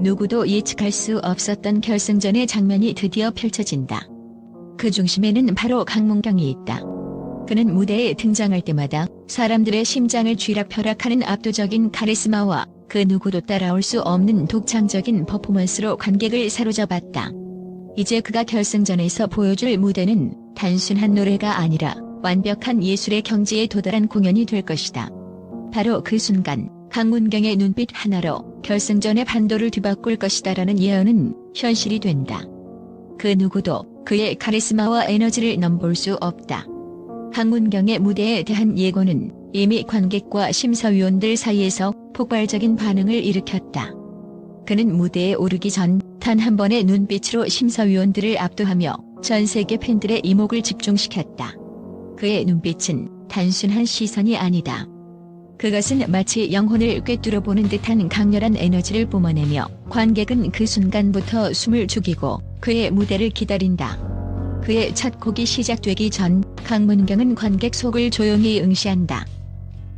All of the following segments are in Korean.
누구도 예측할 수 없었던 결승전의 장면이 드디어 펼쳐진다. 그 중심에는 바로 강문경이 있다. 그는 무대에 등장할 때마다 사람들의 심장을 쥐락펴락하는 압도적인 카리스마와 그 누구도 따라올 수 없는 독창적인 퍼포먼스로 관객을 사로잡았다. 이제 그가 결승전에서 보여줄 무대는 단순한 노래가 아니라 완벽한 예술의 경지에 도달한 공연이 될 것이다. 바로 그 순간 강문경의 눈빛 하나로 결승전의 판도를 뒤바꿀 것이다라는 예언은 현실이 된다. 그 누구도 그의 카리스마와 에너지를 넘볼 수 없다. 강문경의 무대에 대한 예고는 이미 관객과 심사위원들 사이에서 폭발적인 반응을 일으켰다. 그는 무대에 오르기 전 단 한 번의 눈빛으로 심사위원들을 압도하며 전 세계 팬들의 이목을 집중시켰다. 그의 눈빛은 단순한 시선이 아니다. 그것은 마치 영혼을 꿰뚫어 보는 듯한 강렬한 에너지를 뿜어내며 관객은 그 순간부터 숨을 죽이고 그의 무대를 기다린다. 그의 첫 곡이 시작되기 전 강문경은 관객 속을 조용히 응시한다.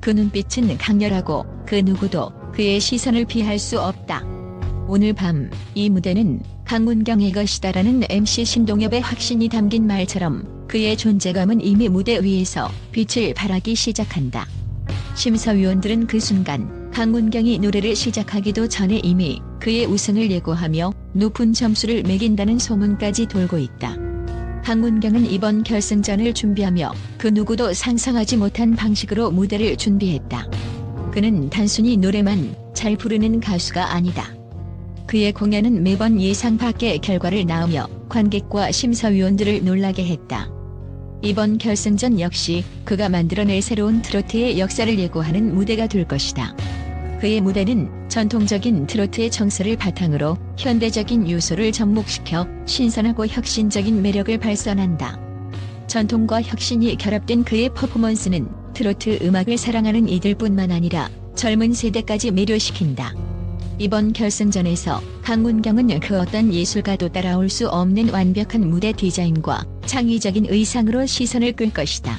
그 눈빛은 강렬하고 그 누구도 그의 시선을 피할 수 없다. 오늘 밤 이 무대는 강문경의 것이다라는 MC 신동엽의 확신이 담긴 말처럼 그의 존재감은 이미 무대 위에서 빛을 발하기 시작한다. 심사위원들은 그 순간 강문경이 노래를 시작하기도 전에 이미 그의 우승을 예고하며 높은 점수를 매긴다는 소문까지 돌고 있다. 강문경은 이번 결승전을 준비하며 그 누구도 상상하지 못한 방식으로 무대를 준비했다. 그는 단순히 노래만 잘 부르는 가수가 아니다. 그의 공연은 매번 예상 밖의 결과를 낳으며 관객과 심사위원들을 놀라게 했다. 이번 결승전 역시 그가 만들어낼 새로운 트로트의 역사를 예고하는 무대가 될 것이다. 그의 무대는 전통적인 트로트의 정서를 바탕으로 현대적인 요소를 접목시켜 신선하고 혁신적인 매력을 발산한다. 전통과 혁신이 결합된 그의 퍼포먼스는 트로트 음악을 사랑하는 이들뿐만 아니라 젊은 세대까지 매료시킨다. 이번 결승전에서 강문경은 그 어떤 예술가도 따라올 수 없는 완벽한 무대 디자인과 창의적인 의상으로 시선을 끌 것이다.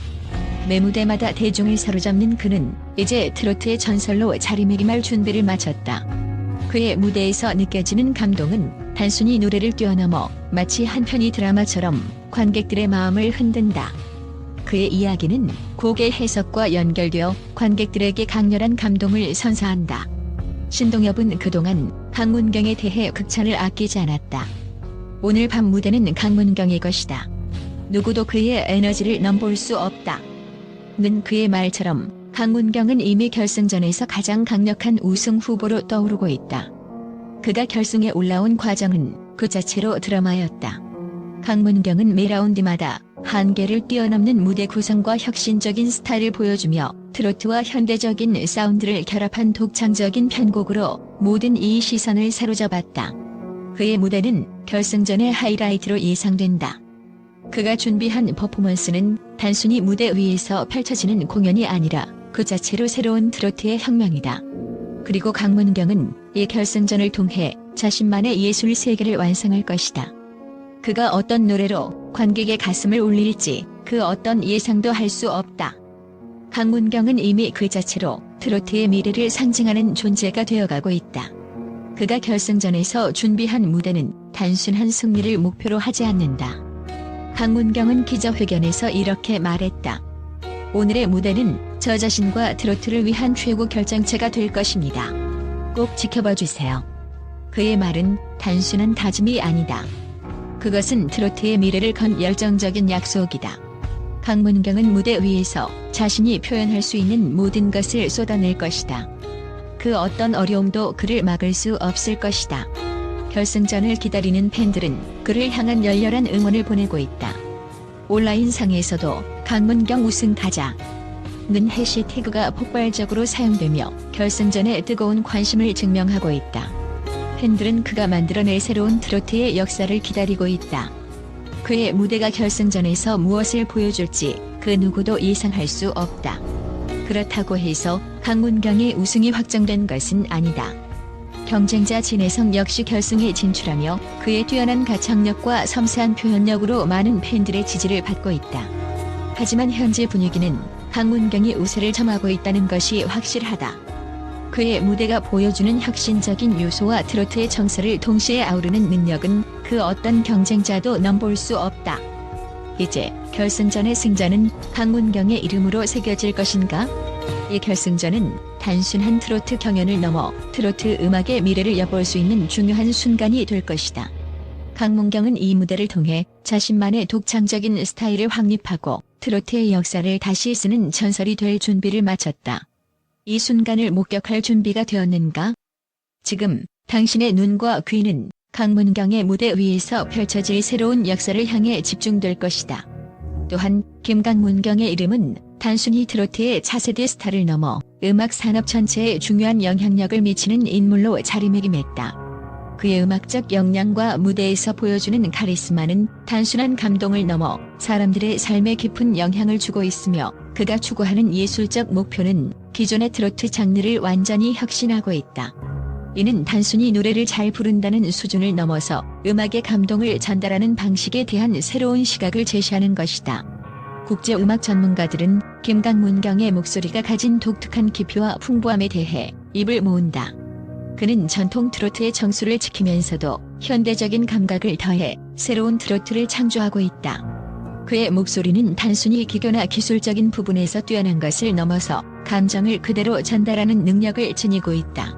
매 무대마다 대중을 사로잡는 그는 이제 트로트의 전설로 자리매김할 준비를 마쳤다. 그의 무대에서 느껴지는 감동은 단순히 노래를 뛰어넘어 마치 한 편의 드라마처럼 관객들의 마음을 흔든다. 그의 이야기는 곡의 해석과 연결되어 관객들에게 강렬한 감동을 선사한다. 신동엽은 그동안 강문경에 대해 극찬을 아끼지 않았다. 오늘 밤 무대는 강문경의 것이다. 누구도 그의 에너지를 넘볼 수 없다. 는 그의 말처럼 강문경은 이미 결승전에서 가장 강력한 우승 후보로 떠오르고 있다. 그가 결승에 올라온 과정은 그 자체로 드라마였다. 강문경은 매 라운드마다 한계를 뛰어넘는 무대 구성과 혁신적인 스타일을 보여주며 트로트와 현대적인 사운드를 결합한 독창적인 편곡으로 모든 이 시선을 사로잡았다. 그의 무대는 결승전의 하이라이트로 예상된다. 그가 준비한 퍼포먼스는 단순히 무대 위에서 펼쳐지는 공연이 아니라 그 자체로 새로운 트로트의 혁명이다. 그리고 강문경은 이 결승전을 통해 자신만의 예술 세계를 완성할 것이다. 그가 어떤 노래로 관객의 가슴을 울릴지 그 어떤 예상도 할 수 없다. 강문경은 이미 그 자체로 트로트의 미래를 상징하는 존재가 되어가고 있다. 그가 결승전에서 준비한 무대는 단순한 승리를 목표로 하지 않는다. 강문경은 기자회견에서 이렇게 말했다. 오늘의 무대는 저 자신과 트로트를 위한 최고 결정체가 될 것입니다. 꼭 지켜봐 주세요. 그의 말은 단순한 다짐이 아니다. 그것은 트로트의 미래를 건 열정적인 약속이다. 강문경은 무대 위에서 자신이 표현할 수 있는 모든 것을 쏟아낼 것이다. 그 어떤 어려움도 그를 막을 수 없을 것이다. 결승전을 기다리는 팬들은 그를 향한 열렬한 응원을 보내고 있다. 온라인 상에서도 강문경 우승 가자. 는 해시태그가 폭발적으로 사용되며 결승전에 뜨거운 관심을 증명하고 있다. 팬들은 그가 만들어낼 새로운 트로트의 역사를 기다리고 있다. 그의 무대가 결승전에서 무엇을 보여줄지 그 누구도 예상할 수 없다. 그렇다고 해서 강문경의 우승이 확정된 것은 아니다. 경쟁자 진혜성 역시 결승에 진출하며 그의 뛰어난 가창력과 섬세한 표현력으로 많은 팬들의 지지를 받고 있다. 하지만 현재 분위기는 강문경이 우세를 점하고 있다는 것이 확실하다. 그의 무대가 보여주는 혁신적인 요소와 트로트의 정서를 동시에 아우르는 능력은 그 어떤 경쟁자도 넘볼 수 없다. 이제 결승전의 승자는 강문경의 이름으로 새겨질 것인가? 이 결승전은 단순한 트로트 경연을 넘어 트로트 음악의 미래를 엿볼 수 있는 중요한 순간이 될 것이다. 강문경은 이 무대를 통해 자신만의 독창적인 스타일을 확립하고 트로트의 역사를 다시 쓰는 전설이 될 준비를 마쳤다. 이 순간을 목격할 준비가 되었는가? 지금 당신의 눈과 귀는 강문경의 무대 위에서 펼쳐질 새로운 역사를 향해 집중될 것이다. 또한 김강문경의 이름은 단순히 트로트의 차세대 스타를 넘어 음악 산업 전체에 중요한 영향력을 미치는 인물로 자리매김했다. 그의 음악적 역량과 무대에서 보여주는 카리스마는 단순한 감동을 넘어 사람들의 삶에 깊은 영향을 주고 있으며 그가 추구하는 예술적 목표는 기존의 트로트 장르를 완전히 혁신하고 있다. 이는 단순히 노래를 잘 부른다는 수준을 넘어서 음악의 감동을 전달하는 방식에 대한 새로운 시각을 제시하는 것이다. 국제 음악 전문가들은 김강문경의 목소리가 가진 독특한 깊이와 풍부함에 대해 입을 모은다. 그는 전통 트로트의 정수를 지키면서도 현대적인 감각을 더해 새로운 트로트를 창조하고 있다. 그의 목소리는 단순히 기교나 기술적인 부분에서 뛰어난 것을 넘어서 감정을 그대로 전달하는 능력을 지니고 있다.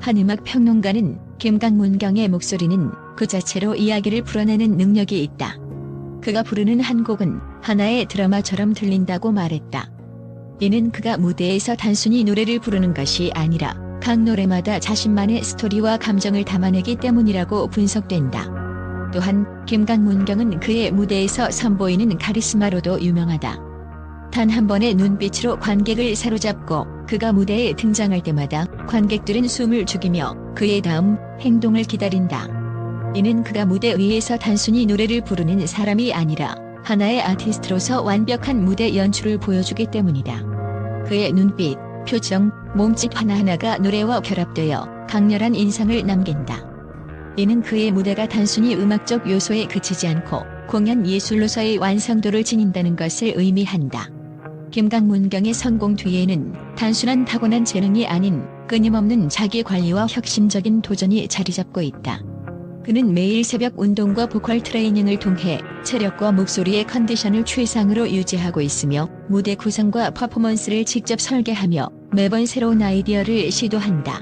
한 음악 평론가는 김강문경의 목소리는 그 자체로 이야기를 풀어내는 능력이 있다. 그가 부르는 한 곡은 하나의 드라마처럼 들린다고 말했다. 이는 그가 무대에서 단순히 노래를 부르는 것이 아니라 각 노래마다 자신만의 스토리와 감정을 담아내기 때문이라고 분석된다. 또한 김강문경은 그의 무대에서 선보이는 카리스마로도 유명하다. 단 한 번의 눈빛으로 관객을 사로잡고 그가 무대에 등장할 때마다 관객들은 숨을 죽이며 그의 다음 행동을 기다린다. 이는 그가 무대 위에서 단순히 노래를 부르는 사람이 아니라 하나의 아티스트로서 완벽한 무대 연출을 보여주기 때문이다. 그의 눈빛, 표정, 몸짓 하나하나가 노래와 결합되어 강렬한 인상을 남긴다. 이는 그의 무대가 단순히 음악적 요소에 그치지 않고 공연 예술로서의 완성도를 지닌다는 것을 의미한다. 김강문경의 성공 뒤에는 단순한 타고난 재능이 아닌 끊임없는 자기 관리와 혁신적인 도전이 자리 잡고 있다. 그는 매일 새벽 운동과 보컬 트레이닝을 통해 체력과 목소리의 컨디션을 최상으로 유지하고 있으며 무대 구성과 퍼포먼스를 직접 설계하며 매번 새로운 아이디어를 시도한다.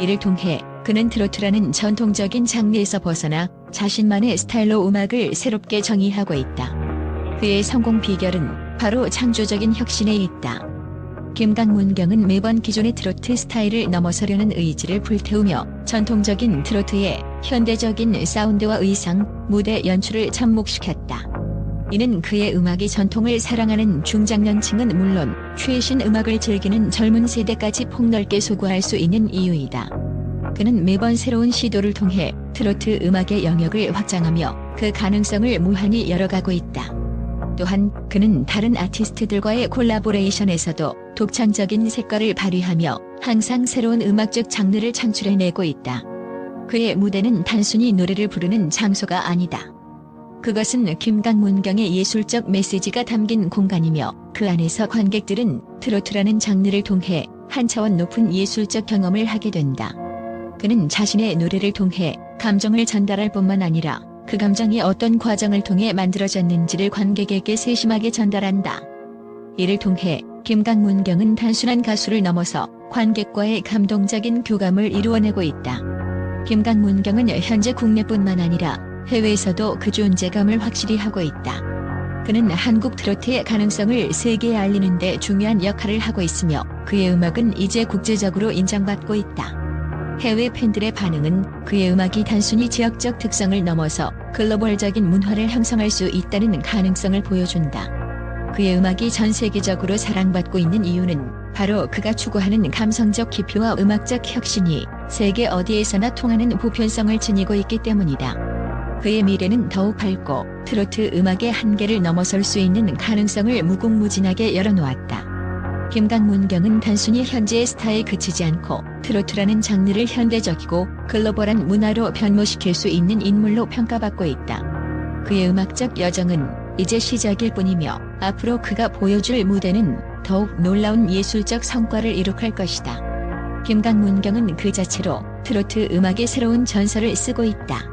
이를 통해 그는 트로트라는 전통적인 장르에서 벗어나 자신만의 스타일로 음악을 새롭게 정의하고 있다. 그의 성공 비결은 바로 창조적인 혁신에 있다. 김강문경은 매번 기존의 트로트 스타일을 넘어서려는 의지를 불태우며 전통적인 트로트의 현대적인 사운드와 의상, 무대 연출을 접목시켰다. 이는 그의 음악이 전통을 사랑하는 중장년층은 물론 최신 음악을 즐기는 젊은 세대까지 폭넓게 소구할 수 있는 이유이다. 그는 매번 새로운 시도를 통해 트로트 음악의 영역을 확장하며 그 가능성을 무한히 열어가고 있다. 또한 그는 다른 아티스트들과의 콜라보레이션에서도 독창적인 색깔을 발휘하며 항상 새로운 음악적 장르를 창출해내고 있다. 그의 무대는 단순히 노래를 부르는 장소가 아니다. 그것은 김강문경의 예술적 메시지가 담긴 공간이며 그 안에서 관객들은 트로트라는 장르를 통해 한 차원 높은 예술적 경험을 하게 된다. 그는 자신의 노래를 통해 감정을 전달할 뿐만 아니라 그 감정이 어떤 과정을 통해 만들어졌는지를 관객에게 세심하게 전달한다. 이를 통해 김강문경은 단순한 가수를 넘어서 관객과의 감동적인 교감을 이루어내고 있다. 김강문경은 현재 국내뿐만 아니라 해외에서도 그 존재감을 확실히 하고 있다. 그는 한국 트로트의 가능성을 세계에 알리는 데 중요한 역할을 하고 있으며 그의 음악은 이제 국제적으로 인정받고 있다. 해외 팬들의 반응은 그의 음악이 단순히 지역적 특성을 넘어서 글로벌적인 문화를 형성할 수 있다는 가능성을 보여준다. 그의 음악이 전 세계적으로 사랑받고 있는 이유는 바로 그가 추구하는 감성적 깊이와 음악적 혁신이 세계 어디에서나 통하는 보편성을 지니고 있기 때문이다. 그의 미래는 더욱 밝고 트로트 음악의 한계를 넘어설 수 있는 가능성을 무궁무진하게 열어놓았다. 김강 문경은 단순히 현재의 스타에 그치지 않고 트로트라는 장르를 현대적이고 글로벌한 문화로 변모시킬 수 있는 인물로 평가받고 있다. 그의 음악적 여정은 이제 시작일 뿐이며 앞으로 그가 보여줄 무대는 더욱 놀라운 예술적 성과를 이룩할 것이다. 김강 문경은 그 자체로 트로트 음악의 새로운 전설을 쓰고 있다.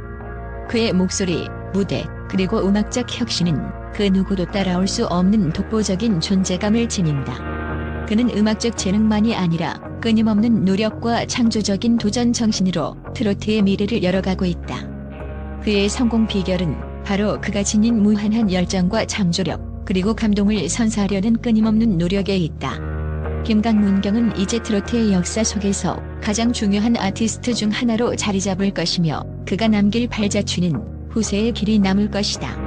그의 목소리, 무대, 그리고 음악적 혁신은 그 누구도 따라올 수 없는 독보적인 존재감을 지닌다. 그는 음악적 재능만이 아니라 끊임없는 노력과 창조적인 도전 정신으로 트로트의 미래를 열어가고 있다. 그의 성공 비결은 바로 그가 지닌 무한한 열정과 창조력, 그리고 감동을 선사하려는 끊임없는 노력에 있다. 김강문경은 이제 트로트의 역사 속에서 가장 중요한 아티스트 중 하나로 자리 잡을 것이며 그가 남길 발자취는 후세의 길이 남을 것이다.